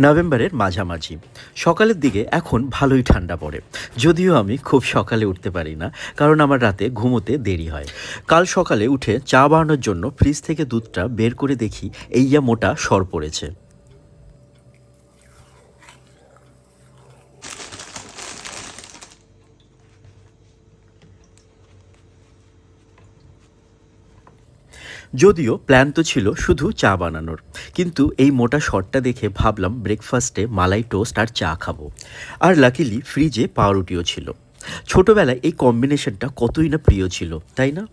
নভেম্বরের মাঝামাঝি। সকালের দিকে এখন ভালোই ঠান্ডা পড়ে। যদিও আমি খুব সকালে উঠতে পারি না, কারণ আমার রাতে ঘুমোতে দেরি হয়। কাল সকালে উঠে চা বানানোর জন্য ফ্রিজ থেকে দুধটা বের করে দেখি, এইয়া মোটা সর পড়েছে। যদিও প্ল্যান তো ছিল শুধু চা বানানোর। কিন্তু এই মোটা শটটা দেখে ভাবলাম ব্রেকফাস্টে মালাই টোস্ট আর চা খাব। আর লাকিলি ফ্রিজে পাউরুটিও ছিল। ছোটবেলায় এই কম্বিনেশনটা কতই না প্রিয় ছিল, তাই না?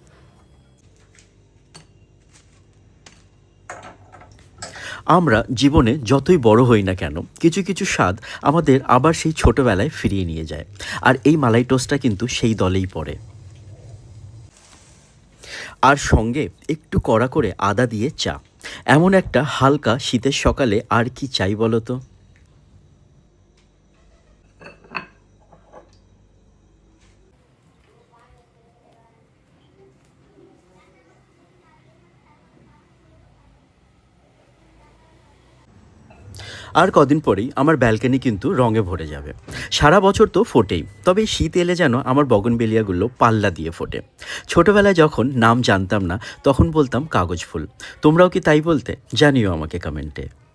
আমরা জীবনে যতই বড় হই না কেন, কিছু কিছু স্বাদ আমাদের আবার সেই ছোটবেলায় ফিরিয়ে নিয়ে যায়। আর এই মালাই টোস্টটা কিন্তু সেই দলেই পড়ে। আর সঙ্গে একটু কড়া করে আদা দিয়ে চা। এমন একটা হালকা শীতের সকালে আর কি চাই বলো তো? আর কদিন পরেই আমার ব্যালকানি কিন্তু রঙে ভরে যাবে। সারা বছর তো ফোটেই, তবে শীত এলে যেন আমার বগনবেলিয়াগুলো পাল্লা দিয়ে ফোটে। ছোটবেলায় যখন নাম জানতাম না, তখন বলতাম কাগজ ফুল তোমরাও কি তাই বলতে? জানিও আমাকে কমেন্টে।